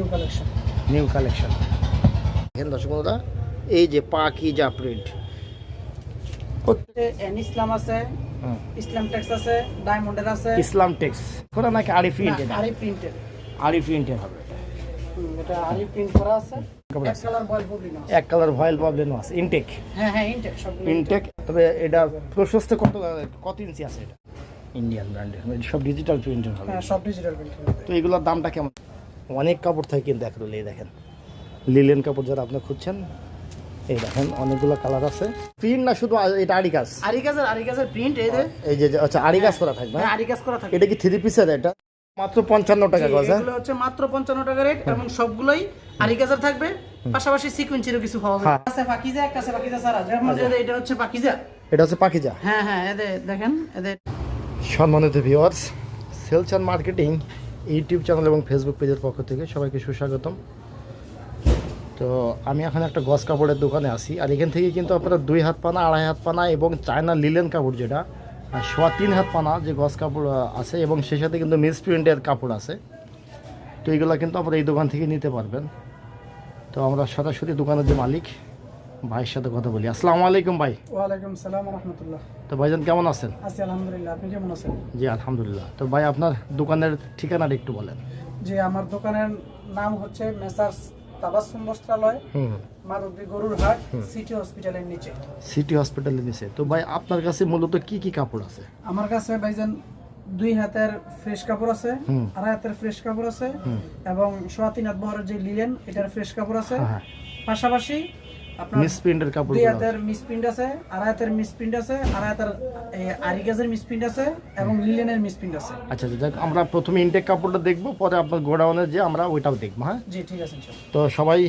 New collection new collection দেখেন দর্শক বন্ধুরা এই যে পাকিজা প্রিন্ট ইসলাম আছে ইসলাম টেক্স আছে ডায়মন্ডের আছে। ইসলাম টেক্স করা নাকি আরি প্রিন্টেড আরি প্রিন্টেড আরি প্রিন্টের হবে। এটা আরি প্রিন্ট করা আছে। এক কালার বয়েল প্রবলেম আছে। এক কালার ভয়েল প্রবলেম আছে। ইনটেক হ্যাঁ হ্যাঁ ইনটেক ইনটেক তবে এটা প্রশস্ত কত কত ইঞ্চি আছে এটা? ইন্ডিয়ান ব্র্যান্ডের সব ডিজিটাল প্রিন্টের হবে। হ্যাঁ সব ডিজিটাল তো এগুলোর দামটা কেমন? অনেক কাপড় থাকে কিন্তু এক রোলে দেখেন। লিলেন কাপড় যারা আপনি খুঁজছেন এই দেখেন অনেকগুলো কালার আছে। প্রিন্ট না শুধু এটা আড়ি কাজ কাজের আরি কাজের প্রিন্ট এই যে এই আচ্ছা আড়ি কাজ করা থাকবে হ্যাঁ? আরি কাজ করা থাকে এটা কি থ্রি পিসের এটা? মাত্র পঞ্চান্ন টাকা গজ হ্যাঁ? এগুলো হচ্ছে মাত্র পঞ্চান্ন টাকা রেট এবং সবগুলোই আরি কাজের থাকবে পাশাপাশি সিকুয়েন্সেরও কিছু পাওয়া হ্যাঁ। যাবে আছে পাকিজা আছে পাকিজা সারা যেমন যে এটা হচ্ছে পাকিজা। এটা হচ্ছে পাখিজা হ্যাঁ হ্যাঁ এদের দেখেন এদের। সম্মানিত viewers sales and marketing YouTube channel এবং ফেসবুক পেজের পক্ষ থেকে সবাইকে সুস্বাগতম। তো আমি এখন একটা গস কাপড়ের দোকানে আছি, আর এখান থেকে কিন্তু আপনারা দুই হাত পানা, আড়াই হাত পানা এবং চায়না লিলেন কাপড় যেটা সোয়া তিন হাত পানা যে গস কাপড় আছে এবং সেই সাথে কিন্তু মিস প্রিন্টের কাপড় আছে। তো এইগুলো কিন্তু আপনারা এই দোকান থেকে নিতে পারবেন। তো আমরা সরাসরি দোকানের যে মালিক ভাইয়ের সাথে কথা বলি। আসসালামু আলাইকুম ভাই। ওয়ালাইকুম সালাম রহমতুল্লাহ তো ভাইজান কেমন আছেন? আছি আলহামদুলিল্লাহ আপনি কেমন আছেন? জি আলহামদুলিল্লাহ। তো ভাই আপনার দোকানের ঠিকানাটা একটু বলেন। যে আমার দোকানের নাম হচ্ছে মেসার্স তাবাসসুম বস্ত্রালয় হুম। মারুতি গরুর হাট সিটি হসপিটালের নিচে। সিটি হসপিটালের নিচে। তো ভাই আপনার কাছে মূলত কি কি কাপড় আছে? আমার কাছে ভাইজান দুই হাতের ফ্রেশ কাপড় আছে। আড়াই হাতের ফ্রেশ কাপড় আছে এবং সোয়া তিন হাত বহরের যে লিলেন এটার ফ্রেশ কাপড় আছে। হ্যাঁ। পাশাপাশি আপনার মিস প্রিন্টের কাপড় দুই হাতের মিস প্রিন্ট আছে আড়াই হাতের মিস প্রিন্ট আছে আড়াই হাতের আরি গাজের মিস আছে এবং লিলেনের মিস প্রিন্ট আছে। আচ্ছা আচ্ছা যাক আমরা প্রথমে ইনটেক কাপড়টা দেখব পরে আপনার গোডাউনের যে আমরা ওইটাও দেখব হ্যাঁ? জি ঠিক আছে তো সবাই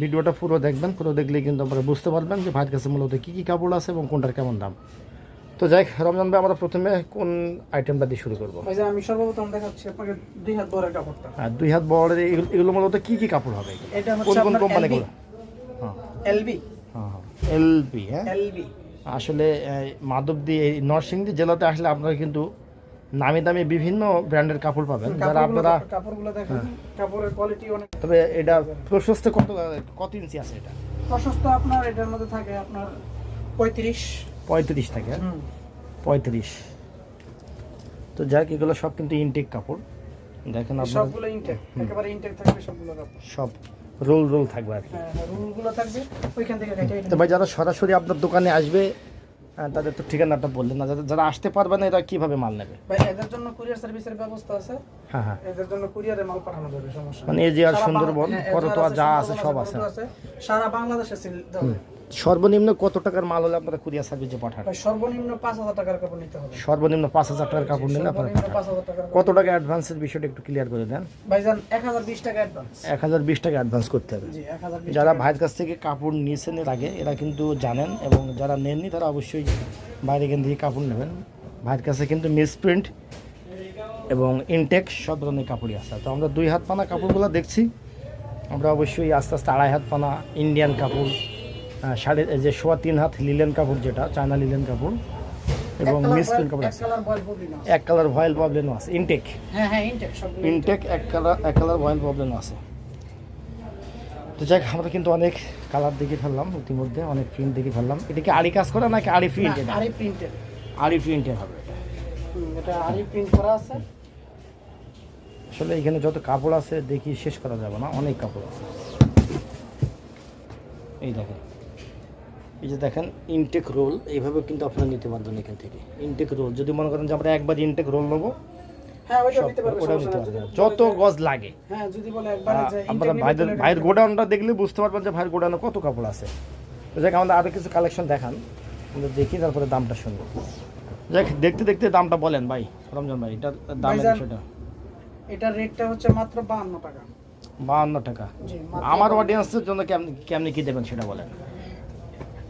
ভিডিওটা পুরো দেখবেন পুরো দেখলে কিন্তু আপনারা বুঝতে পারবেন যে ভাইয়ের কাছে মূলত কী কী কাপড় আছে এবং কোনটার কেমন দাম। তো যাই রমজান ভাই আমরা প্রথমে কোন আইটেমটা দিয়ে শুরু করব? আমি সর্বপ্রথম দেখাচ্ছি আপনাকে দুই হাত বহরের কাপড়টা। আর দুই হাত বড়ের এগুলো- মূলত কী কী কাপড় হবে? এটা কোন আপনার হ্যাঁ। এলবি। হ্যাঁ হ্যাঁ? হ্যাঁ এলবি। আসলে মাধবদী এই নরসিংদী জেলাতে আসলে আপনারা কিন্তু নামি দামি বিভিন্ন ব্র্যান্ডের কাপড় পাবেন। যারা আপনারা কাপড়গুলো দেখেন কাপড়ের কোয়ালিটি অনেক তবে এটা প্রশস্ত কত কত ইঞ্চি আছে এটা? প্রশস্ত আপনার এটার মধ্যে থাকে আপনার পঁয়ত্রিশ। পঁয়ত্রিশ থাকে পঁয়ত্রিশ। তো যাক এগুলো সব কিন্তু ইনটেক কাপড়। দেখেন আপনার সবগুলো ইনটেক একেবারে ইনটেক থাকবে সবগুলো কাপড়। সব। রোল রোল থাকবে আর কি। হ্যাঁ থাকবে ওইখান থেকে তো ভাই যারা সরাসরি আপনার দোকানে আসবে তাদের তো ঠিকানাটা বললেন না। যারা- যারা আসতে পারবে না এরা কীভাবে মাল নেবে? ভাই এদের জন্য কুরিয়ার সার্ভিসের ব্যবস্থা আছে। হ্যাঁ হ্যাঁ। এদের জন্য কুরিয়ারে মাল পাঠানো যাবে সমস্যা মানে এই যে আর সুন্দরবন করতোয়া যা আছে, সব আছে। সারা বাংলাদেশে সর্বনিম্ন কত টাকার মাল হলে আপনারা কুরিয়ার সার্ভিসে পাঠান? সর্বনিম্ন পাঁচ হাজার টাকার কাপড় নিতে হবে। সর্বনিম্ন পাঁচ হাজার টাকার কাপড় নিলে আপনারা কত টাকা অ্যাডভান্সের বিষয়টা একটু ক্লিয়ার করে দেন। ভাইজান এক হাজার বিশ টাকা অ্যাডভান্স এক হাজার বিশ টাকা অ্যাডভান্স করতে হবে। যারা ভাইয়ের কাছ থেকে কাপড় নিয়েছেন এর আগে এরা কিন্তু জানেন এবং যারা নেননি তারা অবশ্যই বাইরে এখান থেকে কাপড় নেবেন। ভাইয়ের কাছে কিন্তু মিস প্রিন্ট এবং ইনটেক সব ধরনের কাপড়ই আছে। তো আমরা দুই হাত পানা কাপড়গুলো দেখছি। আমরা অবশ্যই আস্তে আস্তে আড়াই হাত পানা ইন্ডিয়ান কাপড় সাড়ে যে সোয়া তিন হাত লিলেন কাপড় যেটা চায়না লিলেন কাপড় এবং মিস প্রিন্ট কাপড় আছে। এক কালার ভয়েল প্রবলেমও আছে। ইনটেক হ্যাঁ হ্যাঁ ইনটেক ইনটেক এক কালার এক কালার ভয়েল প্রবলেম আছে। তো যাক আমরা কিন্তু অনেক কালার দেখে ফেললাম ইতিমধ্যে অনেক প্রিন্ট দেখে ফেললাম। এটা কি আড়ি কাজ করা নাকি আড়ি প্রিন্ট এটা আরি প্রিন্টেড আড়ি প্রিন্টের হবে। এটা আরি প্রিন্ট করা আছে। আসলে এখানে যত কাপড় আছে দেখি শেষ করা যাবে না অনেক কাপড় আছে। এই দেখেন। এই যে দেখেন ইনটেক রোল এইভাবে কিন্তু আপনারা নিতে পারবেন এখান থেকে। ইনটেক রোল যদি মনে করেন যে আমরা একবার ইনটেক রোল নেব হ্যাঁ যত গজ লাগে। হ্যাঁ আপনারা ভাইদের ভাইয়ের গোডাউনটা দেখলে বুঝতে পারবেন যে ভাইয়ের গোডাউনে কত কাপড় আছে। যাক আমাদের আরও কিছু কালেকশন দেখান আমরা দেখি তারপরে দামটা শুনব। যাক দেখতে দেখতে দামটা বলেন ভাই রমজান ভাই এটার দাম বিষয়টা। এটার রেটটা হচ্ছে মাত্র বাহান্ন টাকা। বাহান্ন টাকা। জি আমার অডিয়েন্সের জন্য কেমনি কেমনি কি দেবেন সেটা বলেন।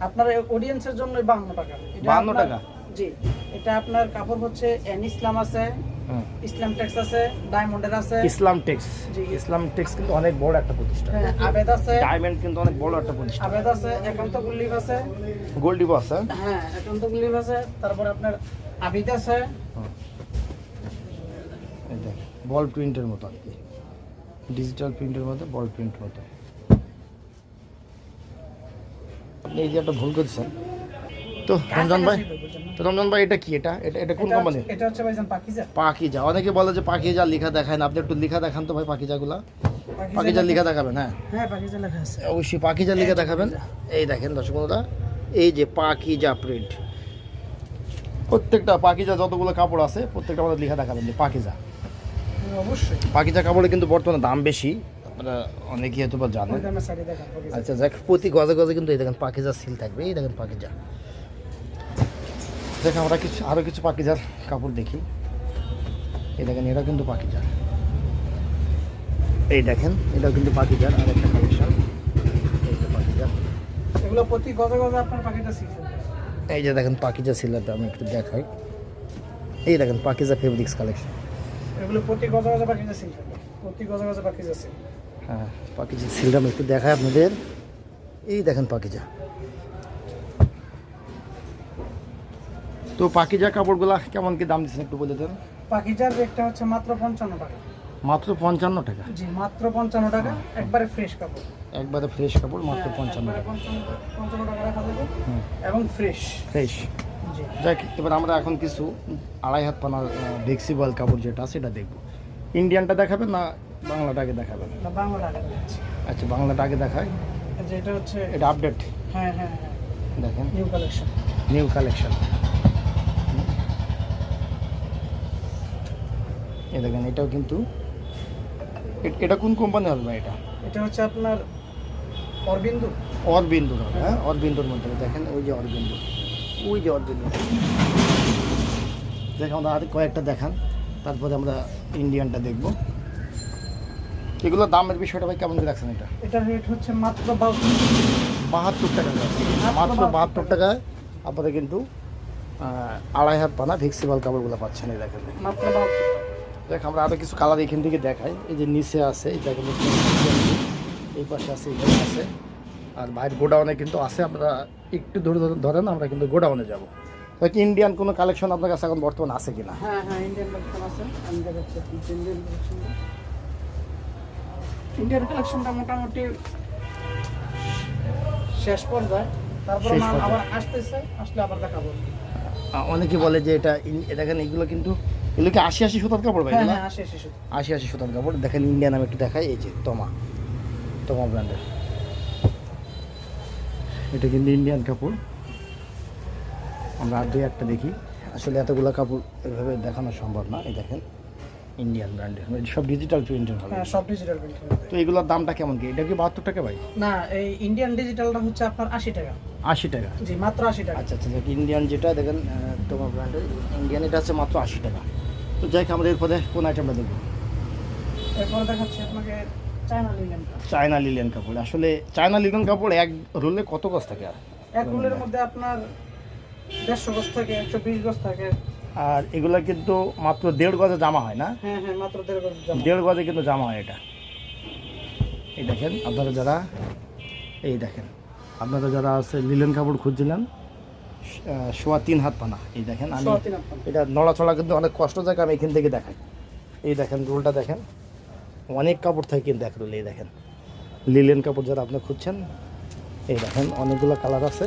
আপনার অডিয়েন্সের জন্য বাহান্ন টাকা। এটা 52 আপনার- টাকা? জি এটা আপনার কাপড় হচ্ছে এন ইসলাম আছে। ইসলাম টেক্স আছে ডায়মন্ডের আছে। ইসলাম টেক্স। জি। ইসলাম টেক্স কিন্তু অনেক বড় একটা প্রতিষ্ঠান। হ্যাঁ, আবেদ আছে। ডায়মন্ড কিন্তু অনেক বড় একটা প্রতিষ্ঠান। আবেদ আছে একান্ত আছে। বস হ্যাঁ একান্ত গুল্লিফ আছে। তারপর আপনার আবিদ আছে। বল প্রিন্টের মতো আর কি। ডিজিটাল প্রিন্টের মধ্যে বল প্রিন্ট মতো। আপনি এই যে একটা ভুল করেছেন তো রমজান ভাই তো রমজান ভাই এটা কি? এটা এটা এটা কোন কোম্পানি এটা হচ্ছে ভাইজান পাকিজা। পাকিজা। অনেকে বলে যে পাকিজা লেখা দেখায় না। আপনি একটু লেখা দেখান তো ভাই পাকিজাগুলা। পাকিজা লেখা দেখাবেন হ্যাঁ? হ্যাঁ পাকিজা লেখা আছে। অবশ্যই পাকিজা লেখা দেখাবেন। এই দেখেন দর্শক বন্ধুরা এই যে পাকিজা প্রিন্ট প্রত্যেকটা পাকিজা যতগুলো কাপড় আছে প্রত্যেকটা আমাদের লেখা দেখাবেন যে পাকিজা। অবশ্যই। পাকিজা কাপড়ে কিন্তু বর্তমানে দাম বেশি। আপনারা অনেকেই হয়তো বা জানেন। আচ্ছা যাক প্রতি গজে গজে কিন্তু এই দেখেন পাকিজা সিল থাকবে এই দেখেন পাকিজা। দেখেন আমরা কিছু আরও কিছু পাকিজার কাপড় দেখি। এই দেখেন এটা কিন্তু পাকিজার এই দেখেন এটাও কিন্তু পাকিজার আর একটা কালেকশন এগুলো প্রতি গজে গজে আপনার পাকিজা শিখবে এই যে দেখেন পাকিজা সিলারটা আমি একটু দেখাই। এই দেখেন পাকিজা ফেব্রিক্স কালেকশন এগুলো প্রতি গজে গজে পাকিজা শিখবে প্রতি গজে গজে পাকিজা শিখবে হ্যাঁ পাকিজা সিলটা আমি একটু দেখাই আপনাদের। এই দেখেন পাকিজা। তো পাকিজা কাপড়গুলা কেমন কি দাম দিচ্ছেন একটু বলে দেন? পাকিজার রেটটা হচ্ছে মাত্র পঞ্চান্ন টাকা। মাত্র পঞ্চান্ন টাকা? জি মাত্র পঞ্চান্ন টাকা। একবারে ফ্রেশ কাপড়। একবারে ফ্রেশ কাপড় মাত্র হ্যাঁ, পঞ্চান্ন টাকা। পঞ্চান্ন পঞ্চান্ন টাকা রাখা যাবে। এবং ফ্রেশ। ফ্রেশ। যাক এবার আমরা এখন কিছু আড়াই হাত পানা ফ্লেক্সিবল কাপড় যেটা সেটা দেখব। ইন্ডিয়ানটা দেখাবেন না বাংলাটাকে দেখাবেন না বাংলা টাকা দিচ্ছি আচ্ছা বাংলাটা আগে দেখায়। যেটা হচ্ছে এটা আপডেট হ্যাঁ হ্যাঁ হ্যাঁ। দেখেন। নিউ কালেকশন নিউ কালেকশন এই দেখেন এটাও কিন্তু এ- এটা কোন কোম্পানি হবে ভাই এটা? এটা হচ্ছে আপনার অরবিন্দু। অরবিন্দুর হবে হ্যাঁ? অরবিন্দুর মধ্যে। দেখেন ওই যে অরবিন্দু। ওই যে অরবিন্দু। দেখেন আমরা আর কয়েকটা দেখান। তারপরে আমরা ইন্ডিয়ানটা দেখব। এগুলোর দামের বিষয়টা ভাই কেমন করে রাখছেন এটা? এটা রেট হচ্ছে মাত্র বাহাত্তর টাকা। মাত্র বাহাত্তর টাকায় আপনারা কিন্তু আড়াই হাত পানা ফ্লেক্সিবল কাপড়গুলো পাচ্ছেন এই দেখেন। মাত্র দেখ আমরা আরও কিছু কালার এখান থেকে দেখাই। এই যে নিচে আছে এই দেখেন এই পাশে আছে এখানে আছে। আর বাইরে গোডাউনে কিন্তু আছে আমরা একটু ধরে ধরে ধরেন আমরা কিন্তু গোডাউনে যাব। তো কি ইন্ডিয়ান কোনো কালেকশন আপনার কাছে এখন বর্তমানে আছে কিনা? হ্যাঁ হ্যাঁ ইন্ডিয়ান কালেকশন আছে। আমি দেখাচ্ছি ইন্ডিয়ান কালেকশনটা ইন্ডিয়ান কালেকশনটা মোটামুটি শেষ পর্যায়ে। তারপর মাল আবার আসতেছে আসলে আবার দেখাবো। অনেকে বলে যে এটা দেখেন এগুলো কিন্তু এগুলো কি আশি আশি সুতার কাপড় ভাই হ্যাঁ? হ্যাঁ আশি আশি সুতার কাপড়। দেখেন ইন্ডিয়ান আমি একটু দেখাই এই যে তমা তমা ব্র্যান্ডের এটা কিন্তু ইন্ডিয়ান কাপড়। আমরা আর দুই একটা দেখি। আসলে এতগুলো কাপড় এভাবে দেখানো সম্ভব না এই দেখেন। ইন্ডিয়ান ব্র্যান্ডের সব ডিজিটাল প্রিন্টের হবে। হ্যাঁ সব ডিজিটাল প্রিন্ট তো এগুলোর দামটা কেমন কি? এটা কি বাহাত্তর টাকা ভাই? না এই ইন্ডিয়ান ডিজিটালটা হচ্ছে আপনার আশি টাকা। আশি টাকা। জি মাত্র আশি টাকা। আচ্ছা আচ্ছা ইন্ডিয়ান যেটা দেখেন তোমার ব্র্যান্ডের ইন্ডিয়ান এটা হচ্ছে মাত্র আশি টাকা। তো যাই হোক আমাদের এরপরে কোন আইটেমটা দেখব? এরপর দেখাচ্ছি আপনাকে চায়না লিলেন কাপড়। আসলে চায়না লিলেন কাপড় এক রোলে কত গজ থাকে? এক রোলের মধ্যে আপনার দেড়শো গজ থাকে একশো বিশ গজ থাকে। আর এগুলো কিন্তু মাত্র দেড় গজে জামা হয় না? হ্যাঁ হ্যাঁ মাত্র দেড় গজ জামা। দেড় গজে কিন্তু জামা হয় এটা। এই দেখেন আপনারা যারা এই দেখেন আপনারা যারা আছে লিলেন কাপড় খুঁজছিলেন সোয়া তিন হাত পানা এই দেখেন আমি। এটা নড়াচড়া কিন্তু অনেক কষ্ট থাকে আমি এখান থেকে দেখাই এই দেখেন রোলটা দেখেন অনেক কাপড় থাকে কিন্তু এক রোল এই দেখেন। লিলেন কাপড় যারা আপনি খুঁজছেন এই দেখেন অনেকগুলো কালার আছে।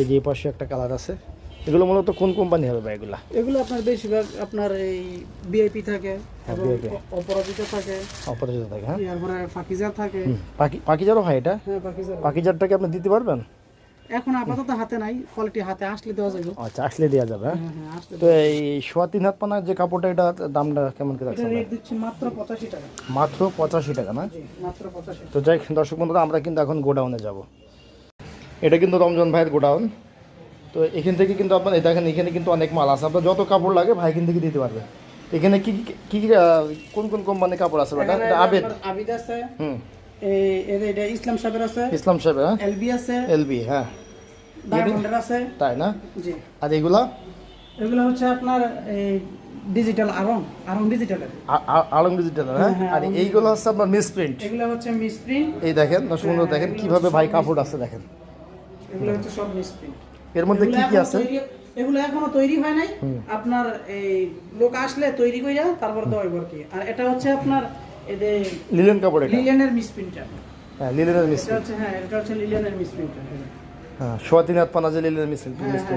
এই যে পাশে একটা কালার আছে। এগুলো মূলত কোন কোম্পানি হবে বা এগুলো? এগুলো আপনার বেশিরভাগ আপনার এই বিআইপি থাকে হ্যাঁ, অপরাজিত থাকে। অপরাজিত থাকে হ্যাঁ? তারপরে থাকে। হুম, হয় এটা? হ্যাঁ আপনি দিতে পারবেন? এখন আপাতত হাতে নাই কোয়ালিটি হাতে আসলে দেওয়া যাবে। আচ্ছা আসলে দেওয়া যাবে হ্যাঁ? হ্যাঁ হ্যাঁ তো এই সোয়া তিন হাত পানার যে কাপড়টা এটা দামটা কেমন করে এটা রাখছেন রেট দিচ্ছি মাত্র পঁচাশি টাকা। মাত্র পঁচাশি টাকা না? মাত্র তো যাই দর্শক বন্ধুরা আমরা কিন্তু এখন গোডাউনে যাব। এটা কিন্তু রমজান ভাইয়ের গোডাউন। তো এখান থেকে কিন্তু আপনার দেখেন এখানে কিন্তু অনেক মাল আছে। আপনার যত কাপড় লাগে ভাই এখান থেকে দিতে পারবে। এখানে কি কি- কোন কোন কোম্পানির কাপড় আছে বেটা এটা আবেদ। আবিদ আছে। হুম। এটা ইসলাম সাহেবের আছে। ইসলাম সাহেব হ্যাঁ? এলবি আছে। এলবি হ্যাঁ। ডায়মন্ডের আছে। তাই না? জি। আর এগুলা? এগুলো হচ্ছে আপনার এই ডিজিটাল আরং আরং ডিজিটালের আ- আ- ডিজিটাল হ্যাঁ? আর এইগুলো হচ্ছে আপনার মিস প্রিন্ট এগুলো হচ্ছে মিসপ্রিন্ট এই দেখেন দর্শক দেখেন কীভাবে ভাই কাপড় আছে দেখেন। এগুলো হচ্ছে সব মিসপ্রিন্ট এর মধ্যে কি কি আছে? এগুলো এখনও তৈরি হয় নাই। আপনার এই লোক আসলে তৈরি কইরা তারপর দেওয়া আর কি। আর এটা হচ্ছে আপনার এদের লিলেন কাপড় এটা? লিলেনের মিসপ্রিন্টটা হ্যাঁ লিলেনের মিসপ্রিন্ট হচ্ছে হ্যাঁ এটা হচ্ছে লিলেনের মিসপ্রিন্টটা হ্যাঁ সোয়া তিন হাত পানা যে হ্যাঁ,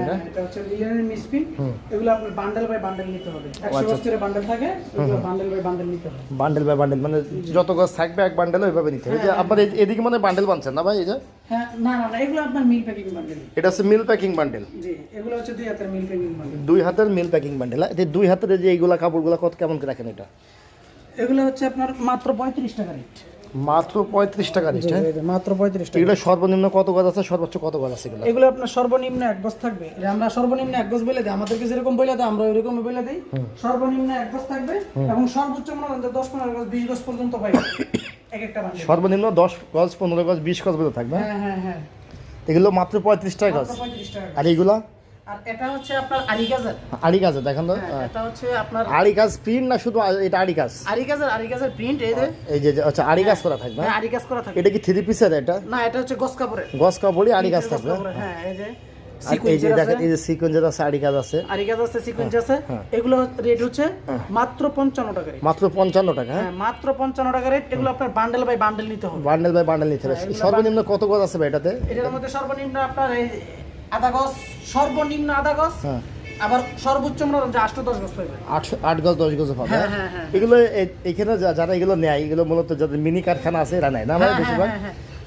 হ্যাঁ, এটা হচ্ছে লিলেনের মিসপ্রিন্ট এগুলো আপনার বান্ডেল বাই বান্ডেল নিতে হবে। আচ্ছা। বস্তুর বান্ডেল থাকে ওগুলো বান্ডেল বাই বান্ডেল নিতে হবে। বান্ডেল বাই বান্ডেল মানে যত গাছ থাকবে এক বান্ডেল ওইভাবে নিতে হবে। যে আপনার এদিকে মানে বান্ডেল বানছেন না ভাই এই যে? হ্যাঁ না না না এগুলো আপনার মিল প্যাকিং বান্ডেল এটা হচ্ছে মিল প্যাকিং বান্ডেল জি এগুলো হচ্ছে দুই হাতের মিল প্যাকিং বান্ডেল দুই হাতের মিল প্যাকিং বান্ডেল এই দুই হাতের যে এইগুলা কাপড়গুলো কত কেমন করে রাখেন এটা? এগুলো হচ্ছে আপনার মাত্র পঁয়ত্রিশ টাকা রেট মাত্র পঁয়ত্রিশ টাকা রেট হ্যাঁ? মাত্র পঁয়ত্রিশ টাকা। এগুলো সর্বনিম্ন কত গাছ আছে? সর্বোচ্চ কত গাছ আছে এগুলো? এগুলো আপনার সর্বনিম্ন এক গজ থাকবে। আমরা সর্বনিম্ন এক গজ বলে দিই। আমাদেরকে যেরকম বলে দেয় আমরা ওইরকম বলে দিই। সর্বনিম্ন এক গজ থাকবে এবং সর্বোচ্চ মনে দশ পনেরো গজ বিশ গজ পর্যন্ত পাই। সর্বনিম্ন দশ গজ পনেরো গজ বিশ গজ পর্যন্ত থাকবে হ্যাঁ? হ্যাঁ হ্যাঁ হ্যাঁ। এগুলো মাত্র পঁয়ত্রিশ টাকা টাকা। আর এইগুলা আর এটা হচ্ছে আপনার আরি গাজের গাছ দেখেন তো। হ্যাঁ, এটা হচ্ছে আপনার আড়ি প্রিন্ট না শুধু এটা আড়ি গাছ আরি গাজের আরি গাজের প্রিন্ট এই যে এই যে যে- আচ্ছা আড়ি করা থাকবে হ্যাঁ হ্যাঁ? করা থাকে এটা কি থ্রি পিসের এটা? না এটা হচ্ছে গস কাপড়ের। গছ কাপড়ই আড়ি থাকবে। হ্যাঁ এই যে এই যে আছে। দেখেন এই যে সিকোয়েন্সের আছে আড়ি আছে। সিকোয়েন্স আছে হ্যাঁ। এগুলো রেট হচ্ছে মাত্র পঞ্চান্ন টাকা rate। মাত্র পঞ্চান্ন টাকা হ্যাঁ? হ্যাঁ মাত্র পঞ্চান্ন টাকা রেট এগুলো আপনার বান্ডেল বাই বান্ডেল নিতে হবে। বান্ডেল বাই বান্ডেল নিতে হবে। হ্যাঁ, সর্বনিম্ন কত গজ আছে এটাতে? এটার মধ্যে সর্বনিম্ন আপনার এই আধা গজ সর্বনিম্ন আধা গজ হ্যাঁ। আবার সর্বোচ্চ করেন দশ গজ পাইবেন আটশো আট গজ দশ গজ পাবে হ্যাঁ, হ্যাঁ। এগুলো এ- এখানে যারা এগুলো নেয় এগুলো মূলত যাদের মিনি কারখানা আছে এরা নেয় না বেশিরভাগ।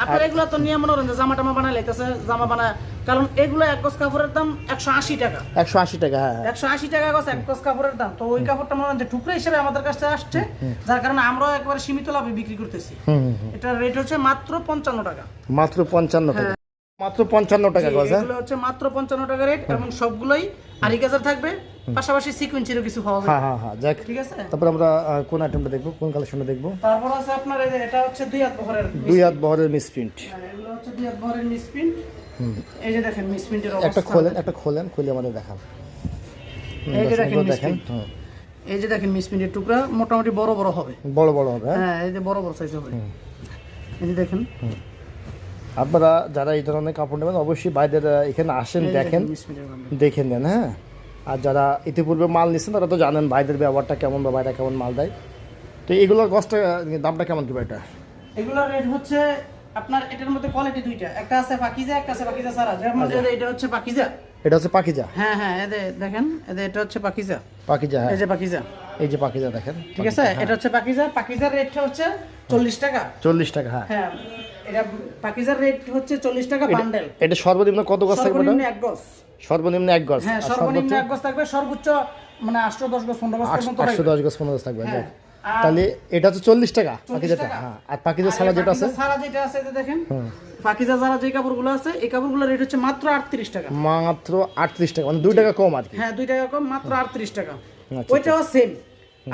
আপনার এগুলো তো নিয়ে মনে করেন জামা টামা বানাই লাইতেছে জামা বানায় কারণ এগুলো এক গজ কাপড়ের দাম একশো আশি টাকা। একশো আশি টাকা হ্যাঁ। একশো আশি টাকা গজ এক গজ কাপড়ের দাম। তো ওই কাপড়টা মনে টুকরো হিসেবে আমাদের কাছে আসছে যার কারণে আমরাও একবারে সীমিত লাভে বিক্রি করতেছি। এটার রেট হচ্ছে মাত্র পঞ্চান্ন টাকা। মাত্র পঞ্চান্ন টাকা। মাত্র পঞ্চান্ন টাকা গজ হ্যাঁ? এগুলো হচ্ছে মাত্র পঞ্চান্ন টাকা রেট এবং সবগুলোই আড়ি গাজার থাকবে পাশাপাশি সিকুয়েন্সিরও কিছু পাওয়া যাবে। হ্যাঁ হ্যাঁ হ্যাঁ যাক। ঠিক আছে? তারপর আমরা কোন আইটেমটা দেখব? কোন কালেকশনটা দেখব? তারপর আছে আপনার এই যে এটা হচ্ছে দুই হাত বহরের দুই হাত বহরের মিস প্রিন্ট হ্যাঁ, এগুলো হচ্ছে দুই হাত বহরের মিসপ্রিন্ট এই যে দেখেন মিসপ্রিন্টের একটা অবস্থা। খোলেন একটা খোলেন খুলে আমাদের দেখান। এই যে দেখেন দেখেন এই যে দেখেন মিসপ্রিন্টের টুকরা মোটামুটি বড় বড় হবে। বড় বড় হবে হ্যাঁ? হ্যাঁ এই যে বড় বড় সাইজ হবে। এই যে দেখেন। আপনারা যারা এই ধরনের কাপড় নেবেন অবশ্যই বাইরের এখানে আসেন দেখেন দেখে নেন হ্যাঁ? আর যারা ইতিপূর্বে মাল নিচ্ছেন তারা তো জানেন বাইরের ব্যবহারটা কেমন বা বাইরে কেমন মাল দেয়। তো এগুলোর গছটা দামটা কেমন কি এটা? এগুলোর রেট হচ্ছে আপনার এটার মধ্যে কোয়ালিটি দুইটা। একটা আছে পাকিজা একটা আছে পাকিজা সারা যেমন আচ্ছা। এটা হচ্ছে পাকিজা। এটা হচ্ছে পাকিজা? হ্যাঁ হ্যাঁ এদের দেখেন এটা হচ্ছে পাকিজা। পাকিজা হ্যাঁ। এই যে পাকিজা। এই যে পাকিজা দেখেন। ঠিক আছে? এটা হচ্ছে পাকিজা। পাকিজার রেটটা হচ্ছে চল্লিশ টাকা। চল্লিশ টাকা হ্যাঁ। হ্যাঁ এটা পাকিজার রেট হচ্ছে চল্লিশ টাকা বান্ডেল এটা সর্বনিম্ন কত গজ থাকবে সর্বনিম্ন এক গজ। সর্বনিম্ন এক গজ। হ্যাঁ সর্বনিম্ন সর্বোচ্চ এক গজ থাকবে সর্বোচ্চ মানে আটশো দশ গজ পনেরো গজ পর্যন্ত আটশো থাকবে। দশ গজ পনেরো গজ থাকবে হ্যাঁ। তাহলে এটা হচ্ছে চল্লিশ টাকা 40 পাকিজাটা। হ্যাঁ আর পাকিজা ছাড়া যেটা আছে? ছাড়া যেটা আছে এটা দেখেন। পাকিজা ছাড়া যে কাপড়গুলো আছে এই কাপড়গুলোর রেট হচ্ছে মাত্র আটত্রিশ টাকা। মাত্র আটত্রিশ টাকা মানে দুই টাকা কম আর কি। হ্যাঁ দুই টাকা কম মাত্র আটত্রিশ টাকা। আচ্ছা, ওইটাও সেম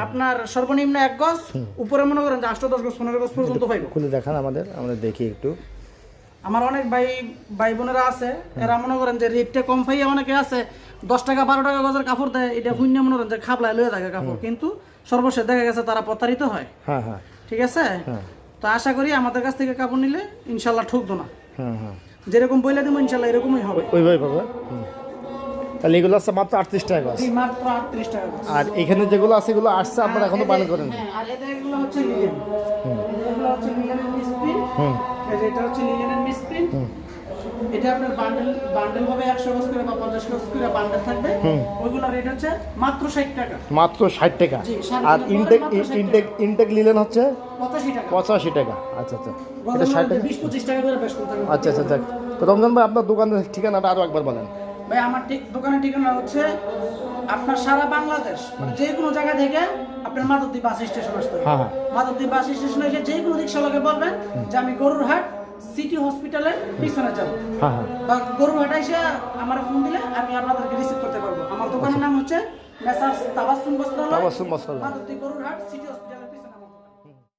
আপনার সর্বনিম্ন এক গজ উপরে মনে করেন যে আটশো দশ গজ পনেরো গজ পর্যন্ত পাইব। খুলে দেখান আমাদের আমরা দেখি একটু। আমার অনেক ভাই ভাই বোনেরা আছে এরা মনে করেন যে রেটটা কম পাইয়া অনেকে আছে দশ টাকা বারো টাকা গজের কাপড় দেয় এটা শূন্য মনে করেন যে খাবলায় লয়ে থাকে কাপড়। কিন্তু সর্বশেষ দেখা গেছে তারা প্রতারিত হয়। হ্যাঁ হ্যাঁ। ঠিক আছে? হ্যাঁ। তো আশা করি আমাদের কাছ থেকে কাপড় নিলে ইনশাল্লাহ ঠকতো না। হ্যাঁ হ্যাঁ। যেরকম বইলে দেবো ইনশাল্লাহ এরকমই হবে। ওইভাবে পাবে। তাহলে এগুলো আছে মাত্র আটত্রিশ টাকা গজ। মাত্র আটত্রিশ টাকা আর এখানে যেগুলো আছে এগুলো আসছে আপনারা এখনও আর বান এদের- করেন হ্যাঁ, আর এদের এগুলো হচ্ছে লিলেন এগুলো হচ্ছে লিলেনের মিসপ্রিন্ট এটা হচ্ছে লিলেনের মিসপ্রিন্ট এটা আপনার বান্ডেল বান্ডেল হবে একশো গজ করে বা পঞ্চাশ গজ করে বান্ডেল থাকবে। রেট হচ্ছে মাত্র ষাট টাকা। মাত্র ষাট টাকা। আর ইনটেক ইনটেক ইনটেক নিলেন হচ্ছে পঁচাশি টাকা। পঁচাশি টাকা। আচ্ছা আচ্ছা। এটা ষাট টাকা। বিশ পঁচিশ টাকা করে বেশ করতে আচ্ছা আচ্ছা তো রমজান ভাই আপনার দোকানের ঠিকানাটা আরও একবার বলেন। ভাই আমার ঠিক দোকানের ঠিকানা হচ্ছে আপনার সারা বাংলাদেশ মানে যে কোনো জায়গা থেকে আপনার মাধবদী বাস স্টেশন আসতে হবে। হ্যাঁ হ্যাঁ। মাধবদী বাস স্টেশনে এসে যে কোনো রিক্সাওয়ালাকে বলবেন যে আমি গরুর গরুরহাট সিটি হসপিটালের পিছনে যাব। হ্যাঁ হ্যাঁ। বা গরুহাটা এসে আমার ফোন দিলে আমি আপনাদেরকে রিসিভ করতে পারব। আমার দোকানের নাম হচ্ছে মেসার্স তাবাসুম বস্ত্রালয়। তাবাসুম বস্ত্রালয়। গরুরহাট সিটি হসপিটালের